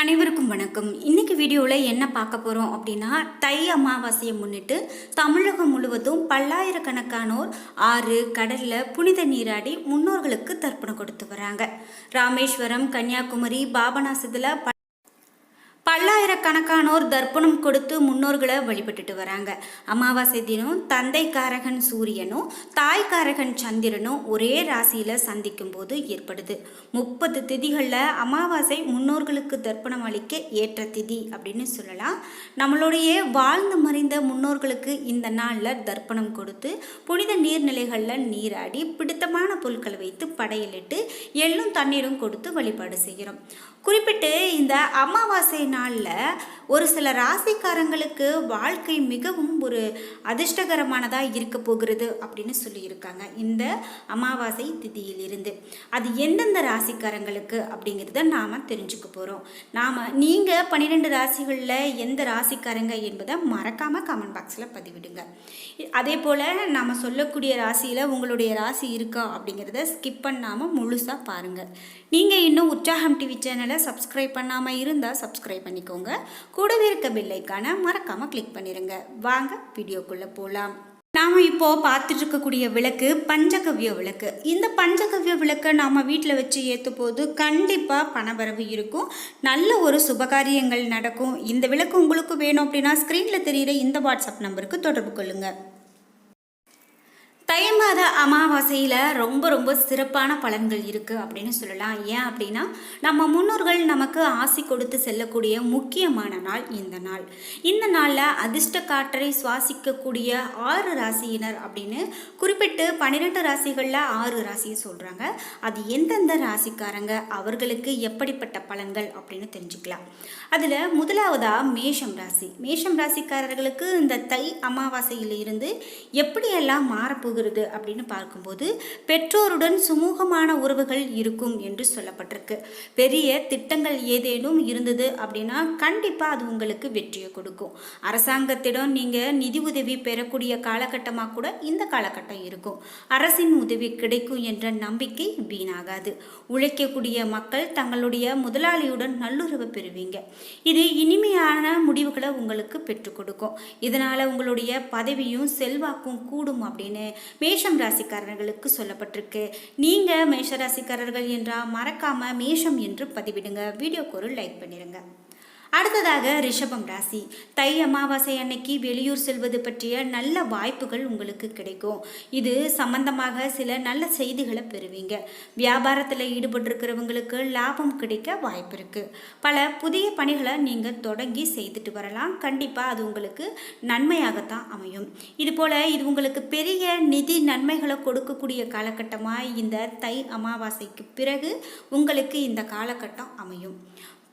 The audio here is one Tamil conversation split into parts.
அனைவருக்கும் வணக்கம். இன்னைக்கு வீடியோவில் என்ன பார்க்க போகிறோம் அப்படின்னா தை அமாவாசையை முன்னிட்டு தமிழகம் முழுவதும் பல்லாயிரக்கணக்கானோர் ஆறு கடலில் புனித நீராடி முன்னோர்களுக்கு தர்ப்பணம் கொடுத்து வராங்க. ராமேஸ்வரம் கன்னியாகுமரி பாபநாசத்தில் ப பல்லாயிரக்கணக்கானோர் தர்ப்பணம் கொடுத்து முன்னோர்களை வழிபட்டுட்டு வராங்க. அமாவாசை தினம் தந்தைக்காரகன் சூரியனும் தாய்க்காரகன் சந்திரனும் ஒரே ராசியில் சந்திக்கும் போது ஏற்படுது. முப்பது திதிகளில் அமாவாசை முன்னோர்களுக்கு தர்ப்பணம் அளிக்க ஏற்ற திதி அப்படின்னு சொல்லலாம். நம்மளுடைய வாழ்ந்து மறைந்த முன்னோர்களுக்கு இந்த நாளில் தர்ப்பணம் கொடுத்து புனித நீர்நிலைகளில் நீராடி பிடித்தமான பொருட்களை வைத்து படையலிட்டு எள்ளும் தண்ணீரும் கொடுத்து வழிபாடு செய்கிறோம் குறிப்பிட்டு இந்த அமாவாசை நாளில் ஒரு சில ராசிக்காரங்களுக்கு வாழ்க்கை மிகவும் ஒரு அதிர்ஷ்டகரமானதாக இருக்க போகிறது அப்படின்னு சொல்லியிருக்காங்க. இந்த அமாவாசை திதியில் இருந்து அது எந்தெந்த ராசிக்காரங்களுக்கு அப்படிங்கிறத நாம் தெரிஞ்சுக்க போகிறோம் நாம் நீங்கள் பன்னிரெண்டு ராசிகளில் எந்த ராசிக்காரங்க என்பதை மறக்காமல் கமெண்ட் பாக்ஸில் பதிவிடுங்க. அதே போல் நாம் சொல்லக்கூடிய ராசியில் உங்களுடைய ராசி இருக்கா அப்படிங்கிறத ஸ்கிப் பண்ணாமல் முழுசாக பாருங்கள் நீங்கள் இன்னும் உற்சாகம் டிவி சேனலை சப்ஸ்கிரைப் பண்ணாமல் இருந்தால் சப்ஸ்கிரைப் பண்ணிக்கோங்க. கூடவே இருக்க பெல்லைக்கான மறக்காமல் கிளிக் பண்ணிடுங்க வாங்க வீடியோக்குள்ளே போகலாம் நாம் இப்போது பார்த்துட்டு இருக்கக்கூடிய விளக்கு பஞ்சகவ்ய விளக்கு. இந்த பஞ்சகவ்ய விளக்கை நாம் வீட்டில் வச்சு ஏற்றும் போது கண்டிப்பாக பணவரவு இருக்கும். நல்ல ஒரு சுபகாரியங்கள் நடக்கும். இந்த விளக்கு உங்களுக்கு வேணும் அப்படின்னா ஸ்க்ரீனில் தெரிகிற இந்த வாட்ஸ்அப் நம்பருக்கு தொடர்பு கொள்ளுங்கள் தை மாத அமாவாசையில் ரொம்ப ரொம்ப சிறப்பான பலன்கள் இருக்குது அப்படின்னு சொல்லலாம். ஏன் அப்படின்னா நம்ம முன்னோர்கள் நமக்கு ஆசி கொடுத்து செல்லக்கூடிய முக்கியமான நாள் இந்த நாள். இந்த நாளில் அதிர்ஷ்ட காற்றை சுவாசிக்கக்கூடிய ஆறு ராசியினர் அப்படின்னு குறிப்பிட்டு பன்னிரெண்டு ராசிகளில் ஆறு ராசியை சொல்கிறாங்க அது எந்தெந்த ராசிக்காரங்க அவர்களுக்கு எப்படிப்பட்ட பலன்கள் அப்படின்னு தெரிஞ்சுக்கலாம். அதில் முதலாவதாக மேஷம் ராசி. மேஷம் ராசிக்காரர்களுக்கு இந்த தை அமாவாசையில் இருந்து எப்படியெல்லாம் மாறப்போகுது போகிறது அப்படின்னு பார்க்கும்போது பெற்றோருடன் சுமூகமான உறவுகள் இருக்கும் என்று சொல்லப்பட்டிருக்கு. பெரிய திட்டங்கள் ஏதேனும் இருந்தது அப்படின்னா கண்டிப்பாக அது உங்களுக்கு வெற்றியை கொடுக்கும். அரசாங்கத்திடம் நீங்கள் நிதி உதவி பெறக்கூடிய காலகட்டமாக கூட இந்த காலகட்டம் இருக்கும். அரசின் உதவி கிடைக்கும் என்ற நம்பிக்கை வீணாகாது. உழைக்கக்கூடிய மக்கள் தங்களுடைய முதலாளியுடன் நல்லுறவு பெறுவீங்க. இது இனிமையான முடிவுகளை உங்களுக்கு பெற்றுக் கொடுக்கும். இதனால் உங்களுடைய பதவியும் செல்வாக்கும் கூடும் அப்படின்னு மேஷம் ராசிக்காரர்களுக்கு சொல்லப்பட்டிருக்கு. நீங்கள் மேஷ ராசிக்காரர்கள் என்றால் மறக்காமல் மேஷம் என்று பதிவிடுங்க. வீடியோக்கு ஒரு லைக் பண்ணிடுங்க அடுத்ததாக ரிஷபம் ராசி. தை அமாவாசை அன்னைக்கு வெளியூர் செல்வது பற்றிய நல்ல வாய்ப்புகள் உங்களுக்கு கிடைக்கும். இது சம்பந்தமாக சில நல்ல செய்திகளை பெறுவீங்க. வியாபாரத்தில் ஈடுபட்டிருக்கிறவங்களுக்கு லாபம் கிடைக்க வாய்ப்பு இருக்குது பல புதிய பணிகளை நீங்கள் தொடங்கி செய்துட்டு வரலாம். கண்டிப்பாக அது உங்களுக்கு நன்மையாகத்தான் அமையும். இதுபோல் இது உங்களுக்கு பெரிய நிதி நன்மைகளை கொடுக்கக்கூடிய காலகட்டமாக இந்த தை அமாவாசைக்கு பிறகு உங்களுக்கு இந்த காலகட்டம் அமையும்.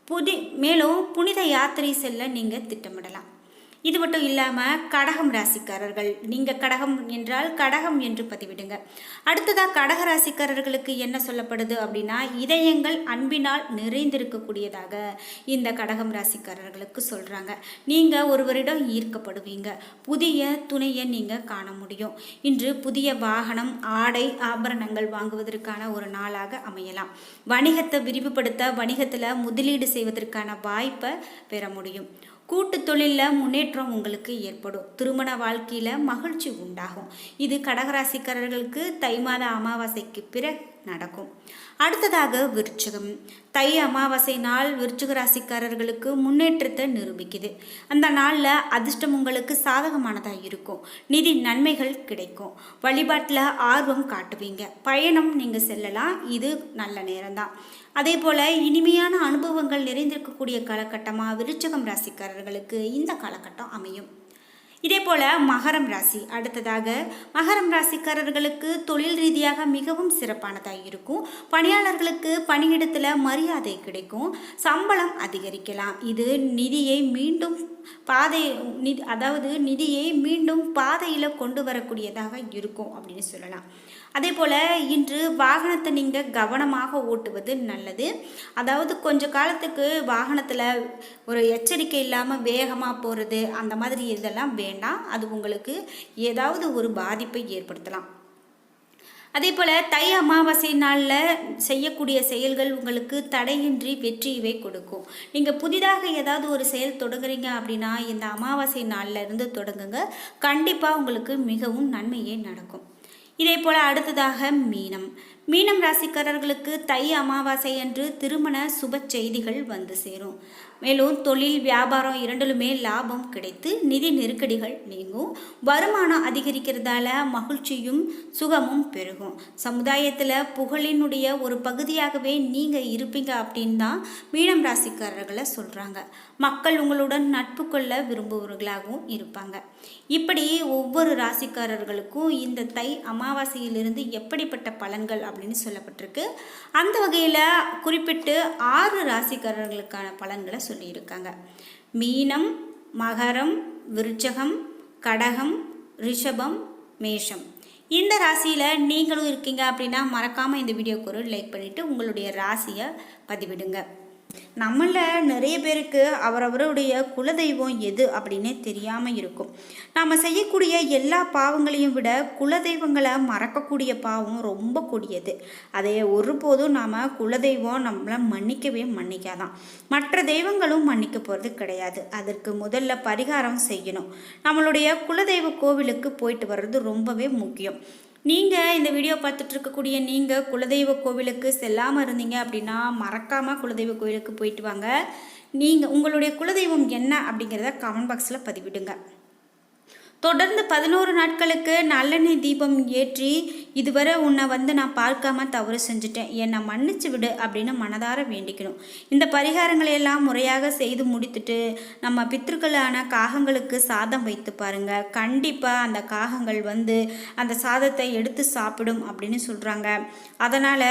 புதி மேலும் புனித யாத்திரை செல்ல நீங்கள் திட்டமிடலாம். இது மட்டும் இல்லாமல் கடகம் ராசிக்காரர்கள். நீங்கள் கடகம் என்றால் கடகம் என்று பதிவிடுங்க. அடுத்ததாக கடக ராசிக்காரர்களுக்கு என்ன சொல்லப்படுது அப்படின்னா இதயங்கள் அன்பினால் நிறைந்திருக்கக்கூடியதாக இந்த கடகம் ராசிக்காரர்களுக்கு சொல்கிறாங்க நீங்கள் ஒருவரிடம் ஈர்க்கப்படுவீங்க. புதிய துணையை நீங்கள் காண முடியும். இன்று புதிய வாகனம் ஆடை ஆபரணங்கள் வாங்குவதற்கான ஒரு நாளாக அமையலாம். வணிகத்தை விரிவுபடுத்த வணிகத்தில் முதலீடு செய்வதற்கான வாய்ப்பை பெற முடியும். கூட்டு தொழிலில் முன்னேற்றம் உங்களுக்கு ஏற்படும். திருமண வாழ்க்கையில் மகிழ்ச்சி உண்டாகும். இது கடகராசிக்காரர்களுக்கு தை மாத அமாவாசைக்கு பிறகு நடக்கும். அடுத்ததாக விருச்சகம். தை அமாவாசை நாள் விருச்சிக ராசிக்காரர்களுக்கு முன்னேற்றத்தை நிரூபிக்குது. அந்த நாளில் அதிர்ஷ்டம் உங்களுக்கு சாதகமானதாக இருக்கும். நிதி நன்மைகள் கிடைக்கும். வழிபாட்டில் ஆர்வம் காட்டுவீங்க. பயணம் நீங்கள் செல்லலாம். இது நல்ல நேரம்தான். அதே போல் இனிமையான அனுபவங்கள் நிறைந்திருக்கக்கூடிய காலகட்டமாக விருச்சகம் ராசிக்காரர்களுக்கு இந்த காலகட்டம் அமையும். இதே போல் மகரம் ராசி அடுத்ததாக மகரம் ராசிக்காரர்களுக்கு தொழில் ரீதியாக மிகவும் சிறப்பானதாக இருக்கும். பணியாளர்களுக்கு பணியிடத்தில் மரியாதை கிடைக்கும். சம்பளம் அதிகரிக்கலாம். இது நிதியை மீண்டும் பாதை நிதி அதாவது நிதியை மீண்டும் பாதையில் கொண்டு வரக்கூடியதாக இருக்கும் அப்படின்னு சொல்லலாம். அதே போல் இன்று வாகனத்தை நீங்கள் கவனமாக ஓட்டுவது நல்லது. அதாவது கொஞ்ச காலத்துக்கு வாகனத்தில் ஒரு எச்சரிக்கை இல்லாமல் வேகமாக போகிறது அந்த மாதிரி இதெல்லாம் வேண்டாம். அது உங்களுக்கு ஏதாவது ஒரு பாதிப்பை ஏற்படுத்தலாம். அதே போல் தை அமாவாசை நாளில் செய்யக்கூடிய செயல்கள் உங்களுக்கு தடையின்றி வெற்றியவே கொடுக்கும். நீங்கள் புதிதாக ஏதாவது ஒரு செயல் தொடங்குறீங்க அப்படின்னா இந்த அமாவாசை நாளில் இருந்து தொடங்குங்க. கண்டிப்பாக உங்களுக்கு மிகவும் நன்மையே நடக்கும். இதே போல் அடுத்ததாக மீனம். மீனம் ராசிக்காரர்களுக்கு தை அமாவாசை அன்று திருமண சுப செய்திகள் வந்து சேரும். மேலும் தொழில் வியாபாரம் இரண்டிலுமே லாபம் கிடைத்து நிதி நெருக்கடிகள் நீங்கும். வருமானம் அதிகரிக்கிறதால மகிழ்ச்சியும் சுகமும் பெருகும். சமுதாயத்தில் புகழினுடைய ஒரு பகுதியாகவே நீங்கள் இருப்பீங்க அப்படின்னு தான் மீனம் ராசிக்காரர்களை சொல்கிறாங்க மக்கள் உங்களுடன் நட்பு கொள்ள விரும்புபவர்களாகவும் இருப்பாங்க. இப்படி ஒவ்வொரு ராசிக்காரர்களுக்கும் இந்த தை அமாவாசையிலிருந்து எப்படிப்பட்ட பலன்கள் அப்படின்னு சொல்லப்பட்டிருக்கு. அந்த வகையில் குறிப்பிட்டு ஆறு ராசிக்காரர்களுக்கான பலன்களை சொல்லியிருக்காங்க. மீனம் மகரம் விருச்சகம் கடகம் ரிஷபம் மேஷம். இந்த ராசியில் நீங்களும் இருக்கீங்க அப்படின்னா மறக்காமல் இந்த வீடியோக்கு ஒரு லைக் பண்ணிவிட்டு உங்களுடைய ராசியை பதிவிடுங்க. நம்மள நிறைய பேருக்கு அவரவருடைய குலதெய்வம் எது அப்படின்னே தெரியாமல் இருக்கும். நாம் செய்யக்கூடிய எல்லா பாவங்களையும் விட குலதெய்வங்களை மறக்கக்கூடிய பாவம் ரொம்ப கூடியது. அதை ஒருபோதும் நாம் குலதெய்வம் நம்மளை மன்னிக்கவே மன்னிக்காதான். மற்ற தெய்வங்களும் மன்னிக்க போகிறது கிடையாது. அதற்கு முதல்ல பரிகாரம் செய்யணும். நம்மளுடைய குலதெய்வ கோவிலுக்கு போயிட்டு வர்றது ரொம்பவே முக்கியம். நீங்கள் இந்த வீடியோ பார்த்துட்ருக்கக்கூடிய நீங்கள் குலதெய்வ கோவிலுக்கு செல்லாமல் இருந்தீங்க அப்படின்னா மறக்காமல் குலதெய்வ கோவிலுக்கு போயிட்டு வாங்க. நீங்கள் உங்களுடைய குலதெய்வம் என்ன அப்படிங்கிறத கமெண்ட் பாக்ஸில் பதிவிடுங்க. தொடர்ந்து பதினோரு நாட்களுக்கு நல்லெண்ணெய் தீபம் ஏற்றி இதுவரை உன்னை வந்து நான் பார்க்காம தவறு செஞ்சுட்டேன். என்னை மன்னிச்சு விடு அப்படின்னு மனதார வேண்டிக்கணும். இந்த பரிகாரங்களை எல்லாம் முறையாக செய்து முடித்துட்டு நம்ம பித்திருக்களான காகங்களுக்கு சாதம் வைத்து பாருங்க. கண்டிப்பாக அந்த காகங்கள் வந்து அந்த சாதத்தை எடுத்து சாப்பிடும் அப்படின்னு சொல்கிறாங்க அதனால்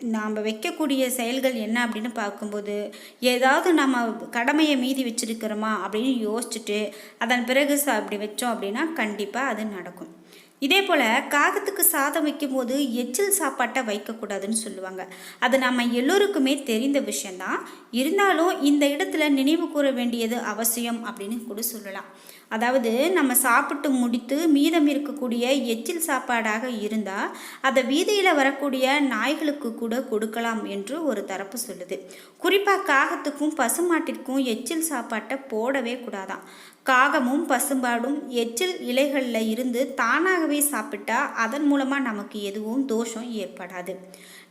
நாம் வைக்கக்கூடிய செயல்கள் என்ன அப்படின்னு பார்க்கும்போது ஏதாவது நம்ம கடமையை மீதி வச்சிருக்கிறோமா அப்படின்னு யோசிச்சுட்டு அதன் பிறகு அப்படி வச்சோம் அப்படின்னா கண்டிப்பாக அது நடக்கும். இதே போல் காகத்துக்கு சாதம் வைக்கும்போது எச்சில் சாப்பாட்டை வைக்கக்கூடாதுன்னு சொல்லுவாங்க. அது நம்ம எல்லோருக்குமே தெரிந்த விஷயந்தான் இருந்தாலும் இந்த இடத்துல நினைவு கூற வேண்டியது அவசியம் அப்படின்னு கூட சொல்லலாம். அதாவது நம்ம சாப்பிட்டு முடித்து மீதம் இருக்கக்கூடிய எச்சில் சாப்பாடாக இருந்தால் அதை வீதியில் வரக்கூடிய நாய்களுக்கு கூட கொடுக்கலாம் என்று ஒரு தரப்பு சொல்லுது. குறிப்பாக காகத்துக்கும் பசுமாட்டிற்கும் எச்சில் சாப்பாட்டை போடவே கூடாதான் காகமும் பசும்பாடும் எச்சில் இலைகளில் இருந்து தானாகவே சாப்பிட்டா அதன் மூலமாக நமக்கு எதுவும் தோஷம் ஏற்படாது.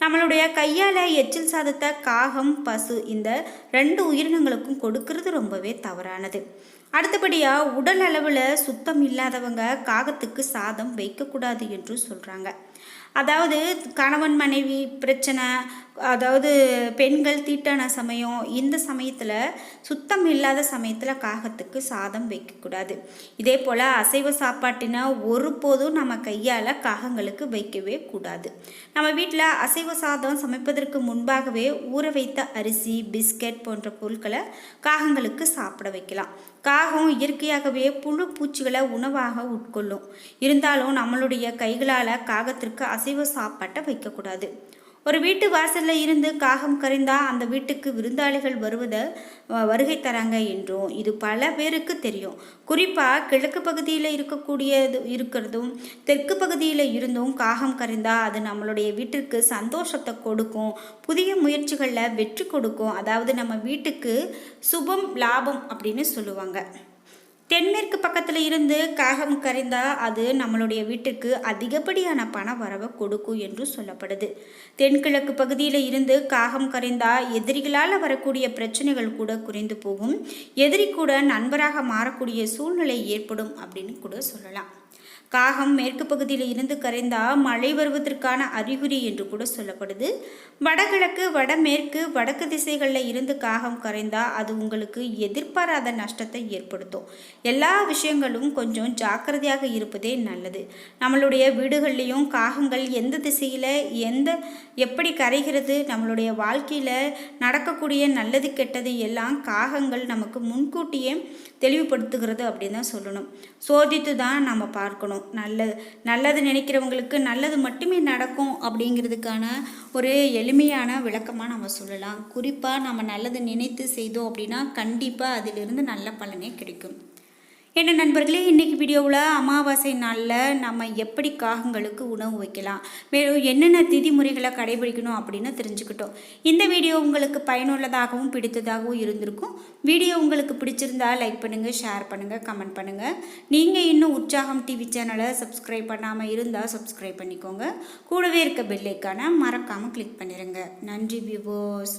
நம்மளுடைய கையால் எச்சில் சாதத்தை காகம் பசு இந்த ரெண்டு உயிரினங்களுக்கும் கொடுக்கறது ரொம்பவே தவறானது. அடுத்தபடியாக உடல் அளவில் சுத்தம் இல்லாதவங்க காகத்துக்கு சாதம் வைக்கக்கூடாது என்று சொல்கிறாங்க அதாவது கணவன் மனைவி பிரச்சனை அதாவது பெண்கள் தீட்டான சமயம் இந்த சமயத்தில் சுத்தம் இல்லாத சமயத்தில் காகத்துக்கு சாதம் வைக்கக்கூடாது. இதே போல் அசைவ சாப்பாட்டினா ஒருபோதும் நம்ம கையால் காகங்களுக்கு வைக்கவே கூடாது. நம்ம வீட்டில் அசைவ சாதம் சமைப்பதற்கு முன்பாகவே ஊற வைத்த அரிசி பிஸ்கட் போன்ற பொருட்களை காகங்களுக்கு சாப்பிட வைக்கலாம். காகம் இயற்கையாகவே புழு பூச்சிகளை உணவாக உட்கொள்ளும். இருந்தாலும் நம்மளுடைய கைகளால் காகத்திற்கு அசைவ சாப்பாட்டை வைக்கக்கூடாது. ஒரு வீட்டு வாசலில் இருந்து காகம் கரைந்தா அந்த வீட்டுக்கு விருந்தாளிகள் வருவதை வருகை தராங்க என்றும் இது பல பேருக்கு தெரியும். குறிப்பாக கிழக்கு பகுதியில் இருக்கக்கூடியது இருக்கிறதும் தெற்கு பகுதியில் இருந்தும் காகம் கரைந்தா அது நம்மளுடைய வீட்டிற்கு சந்தோஷத்தை கொடுக்கும் புதிய முயற்சிகளில் வெற்றி கொடுக்கும். அதாவது நம்ம வீட்டுக்கு சுபம் லாபம் அப்படின்னு சொல்லுவாங்க. தென்மேற்கு பக்கத்தில் இருந்து காகம் கரைந்தால் அது நம்மளுடைய வீட்டுக்கு அதிகப்படியான பண வரவை கொடுக்கும் என்று சொல்லப்படுது. தென்கிழக்கு பகுதியில் இருந்து காகம் கரைந்தால் எதிரிகளால் வரக்கூடிய பிரச்சனைகள் கூட குறைந்து போகும். எதிரி கூட நண்பராக மாறக்கூடிய சூழ்நிலை ஏற்படும் அப்படின்னு கூட சொல்லலாம். காகம் மேற்கு பகுதியில் இருந்து கரைந்தால் மழை வருவதற்கான அறிகுறி என்று கூட சொல்லப்படுது. வடகிழக்கு வடமேற்கு வடக்கு திசைகளில் இருந்து காகம் கரைந்தால் அது உங்களுக்கு எதிர்பாராத நஷ்டத்தை ஏற்படுத்தும். எல்லா விஷயங்களும் கொஞ்சம் ஜாக்கிரதையாக இருப்பதே நல்லது. நம்மளுடைய வீடுகள்லேயும் காகங்கள் எந்த திசையில் எந்த எப்படி கரைகிறது நம்மளுடைய வாழ்க்கையில் நடக்கக்கூடிய நல்லது கெட்டது எல்லாம் காகங்கள் நமக்கு முன்கூட்டியே தெளிவுபடுத்துகிறது அப்படின்னு தான் சொல்லணும். சோதித்து தான் நம்ம பார்க்கணும். நல்லது நல்லது நினைக்கிறவங்களுக்கு நல்லது மட்டுமே நடக்கும் அப்படிங்கிறதுக்கான ஒரு எளிமையான விளக்கமாக நம்ம சொல்லலாம். குறிப்பாக நம்ம நல்லது நினைத்து செய்தோம் அப்படின்னா கண்டிப்பாக அதிலிருந்து நல்ல பலனே கிடைக்கும். என்ன நண்பர்களே இன்றைக்கி வீடியோவில் அமாவாசை நாளில் நம்ம எப்படி காகங்களுக்கு உணவு வைக்கலாம் மேலும் என்னென்ன திதிமுறைகளை கடைபிடிக்கணும் அப்படின்னு தெரிஞ்சுக்கிட்டோம். இந்த வீடியோ உங்களுக்கு பயனுள்ளதாகவும் பிடித்ததாகவும் இருந்திருக்கும். வீடியோ உங்களுக்கு பிடிச்சிருந்தா லைக் பண்ணுங்கள் ஷேர் பண்ணுங்கள் கமெண்ட் பண்ணுங்கள் நீங்கள் இன்னும் உற்சாகம் டிவி சேனலை சப்ஸ்கிரைப் பண்ணாமல் இருந்தால் சப்ஸ்கிரைப் பண்ணிக்கோங்க. கூடவே இருக்க பெல்லைக்கான மறக்காமல் கிளிக் பண்ணிடுங்க நன்றி வியூவர்ஸ்